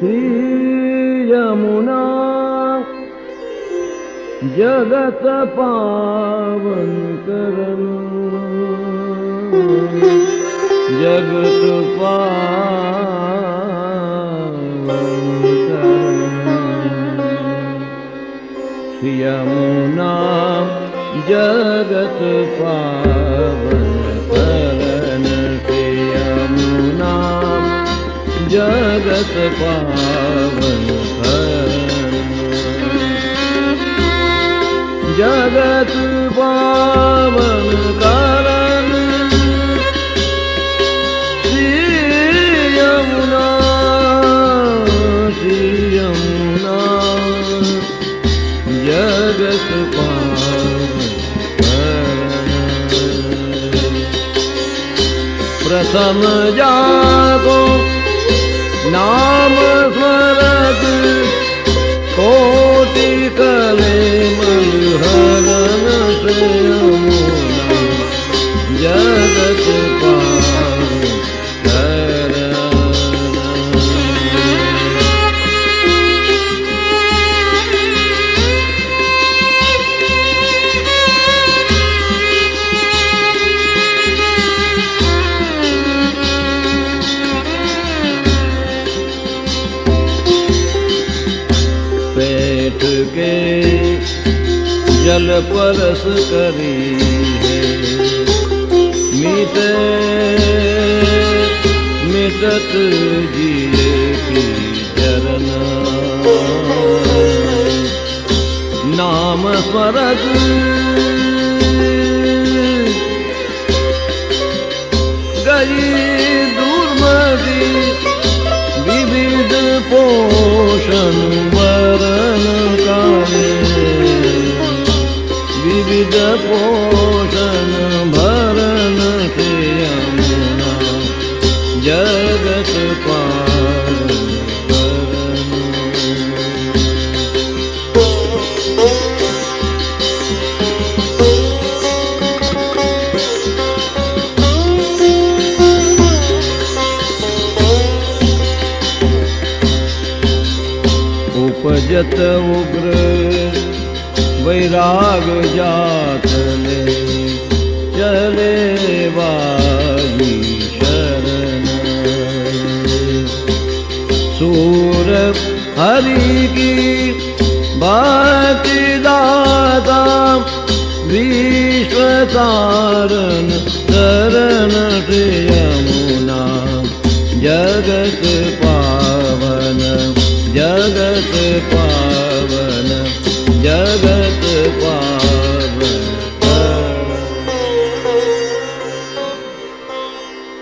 श्री यमुना जगत पावन यमुना जगत पावन जगत पावन करन जगत पावन करन श्री यमुना श्री यमुना जगत पावन करन प्रथम जागो नाम स्मरत कोटि कले मलहरन से यमुना जगत કે જલ પરસ કરી મીતે મિટત જીએ નામ સ્મરજ पोषण भरण से यमुना जगत पालन करन उपजत उग्र वैराग जातले वागी शरण। सूर हरि की भक्ति दाता विश्व यमुना। जगत पावन जगत पावन